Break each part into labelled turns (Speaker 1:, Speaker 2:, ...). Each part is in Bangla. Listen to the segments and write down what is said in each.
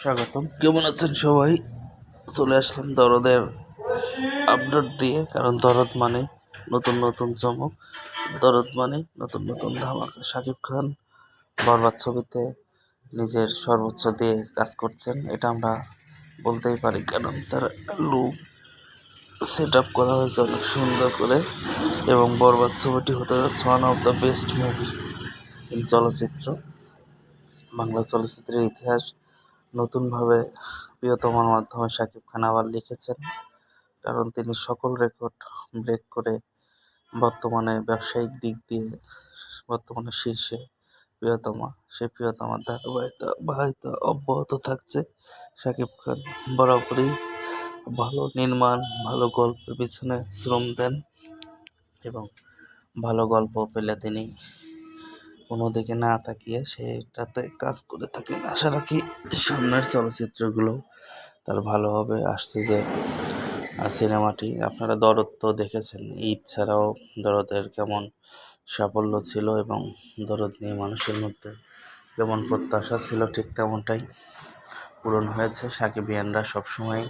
Speaker 1: স্বাগতম। কেমন আছেন সবাই? চলে আসলাম দরদের আপডেট দিয়ে, কারণ দরদ মানে নতুন নতুন চমক, দরদ মানে নতুন নতুন ধামাকা। শাকিব খান বরবাদ ছবিতে নিজের সর্বোচ্চ দিয়ে কাজ করছেন, এটা আমরা বলতেই পারি, কারণ তার লুক সেট আপ করা হয়েছে অনেক সুন্দর করে, এবং বরবাদ ছবিটি হতে যাচ্ছে one of the best movie চলচ্চিত্র, বাংলা চলচ্চিত্রের ইতিহাস। নতুনভাবে প্রিয়তমার মাধ্যমে শাকিব খান আবার লিখেছেন, কারণ তিনি সকল রেকর্ড ব্রেক করে বর্তমানে ব্যবসায়িক দিক দিয়ে বর্তমানে শীর্ষে প্রিয়তমা, সেই প্রিয়তমার ধারাবাহিকতা বাহিতা অব্যাহত থাকছে শাকিব খান। বরাবরই ভালো নির্মাণ, ভালো গল্পের পিছনে শ্রম দেন এবং ভালো গল্প পেলে তিনি কোনো দিকে না তাকিয়ে সেটাতে কাজ করে থাকেন আশা রাখি সামনের চলচ্চিত্রগুলো তার ভালোভাবে আসছে যে সিনেমাটি। আপনারা দরদ তো দেখেছেন, ঈদ ছাড়াও দরদের কেমন সাফল্য ছিল এবং দরদ নিয়ে মানুষের মধ্যে যেমন প্রত্যাশা ছিল ঠিক তেমনটাই পূরণ হয়েছে। সাকিবিয়ানরা সবসময়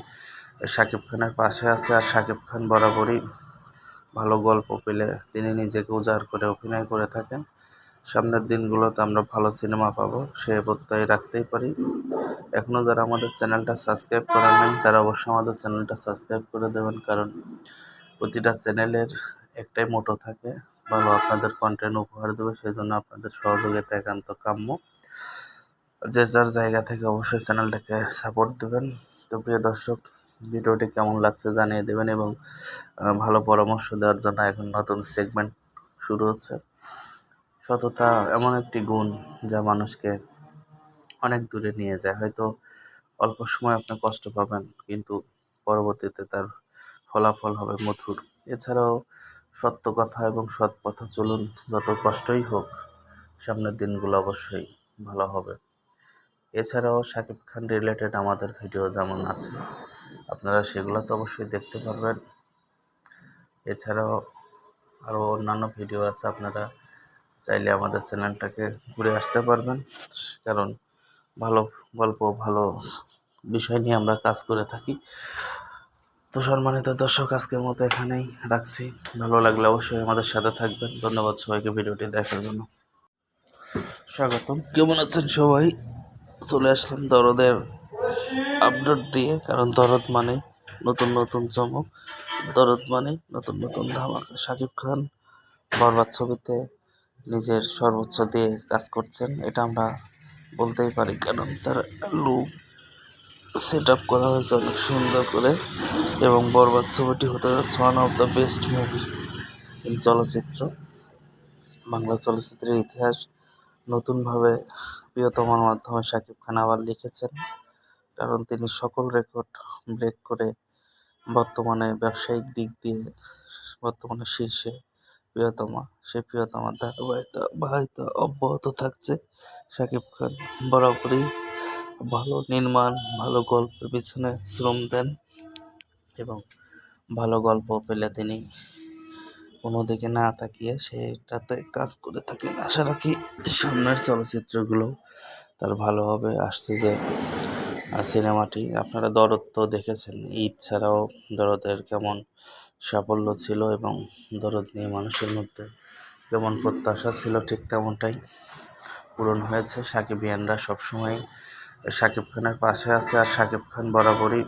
Speaker 1: শাকিব খানের পাশে আছে আর সাকিব খান বরাবরই ভালো গল্প পেলে তিনি নিজেকে উজাড় করে, অভিনয় করে থাকেন। সামনের দিনগুলোতে আমরা ভালো সিনেমা পাবো, সে প্রত্যয় রাখতেই পারি। এখনও যারা আমাদের চ্যানেলটা সাবস্ক্রাইব করেন নাই, তারা অবশ্যই আমাদের চ্যানেলটা সাবস্ক্রাইব করে দেবেন, কারণ প্রতিটা চ্যানেলের একটাই মোটো থাকে, ভালো আপনাদের কন্টেন্ট উপহার দেবে সেই জন্য আপনাদের সহযোগিতা একান্ত কাম্য। যে যার জায়গা থেকে অবশ্যই চ্যানেলটাকে সাপোর্ট দেবেন। তো প্রিয় দর্শক, ভিডিওটি কেমন লাগছে জানিয়ে দেবেন এবং ভালো পরামর্শ দেওয়ার জন্য এখন নতুন সেগমেন্ট শুরু হচ্ছে। সততা এমন একটি গুণ যা মানুষকে অনেক দূরে নিয়ে যায়। হয়তো অল্প সময় আপনি কষ্ট পাবেন, কিন্তু পরবর্তীতে তার ফলাফল হবে মধুর। এছাড়াও সত্য কথা এবং সৎ পথে চলুন, যত কষ্টই হোক, সামনের দিনগুলো অবশ্যই ভালো হবে। এছাড়াও শাকিব খান রিলেটেড আমাদের ভিডিও যেমন আছে, আপনারা সেগুলো তো অবশ্যই দেখতে পারবেন। এছাড়াও আরও অন্যান্য ভিডিও আছে, আপনারা চাইলে আমাদের চ্যানেলটাকে ঘুরে আসতে পারবেন। কারণ ভালো গল্প, ভালো বিষয় নিয়ে আমরা কাজ করে থাকি। তো সম্মানিত দর্শক, আজকের মতো এখানেই রাখছি। ভালো লাগলে অবশ্যই আমাদের সাথে থাকবেন। ধন্যবাদ সবাইকে ভিডিওটি দেখার জন্য। স্বাগতম। কেমন আছেন সবাই? চলে আসলাম দরদের আপডেট দিয়ে, কারণ দরদ মানে নতুন নতুন চমক। দরদ মানে নতুন নতুন ধামাকা। শাকিব খান বরবাদ ছবিতে নিজের সর্বোচ্চ দিয়ে কাজ করছেন, এটা আমরা বলতেই পারি, কারণ তার লুক সেট আপ করা হয়েছে অনেক সুন্দর করে এবং বরবাদ ছবিটি হতে যাচ্ছে one of the best movie চলচ্চিত্র। বাংলা চলচ্চিত্রের ইতিহাস নতুনভাবে প্রিয়তমার মাধ্যমে শাকিব খান আবার লিখেছেন, কারণ তিনি সকল রেকর্ড ব্রেক করে বর্তমানে ব্যবসায়িক দিক দিয়ে বর্তমানে শীর্ষে প্রিয়তমা, সে প্রিয়তমার ধারাবাহিকতা বাহিতা অব্যাহত থাকছে। শাকিব খান বরাবরই ভালো নির্মাণ, ভালো গল্পের পিছনে শ্রম দেন এবং ভালো গল্প পেলে তিনি কোনো দিকে না তাকিয়ে সেটাতে কাজ করে থাকেন। আশা রাখি সামনের চলচ্চিত্রগুলো তার ভালোভাবে আসছে যে সিনেমাটি আপনারা দরদ তো দেখেছেন, ঈদ ছাড়াও দরদের কেমন সাফল্য ছিল এবং দরদ নিয়ে মানুষের মধ্যে যেমন প্রত্যাশা ছিল ঠিক তেমনটাই পূরণ হয়েছে। সাকিব ইয়ানরা সবসময় সাকিব খানের পাশে আছে আর সাকিব খান বরাবরই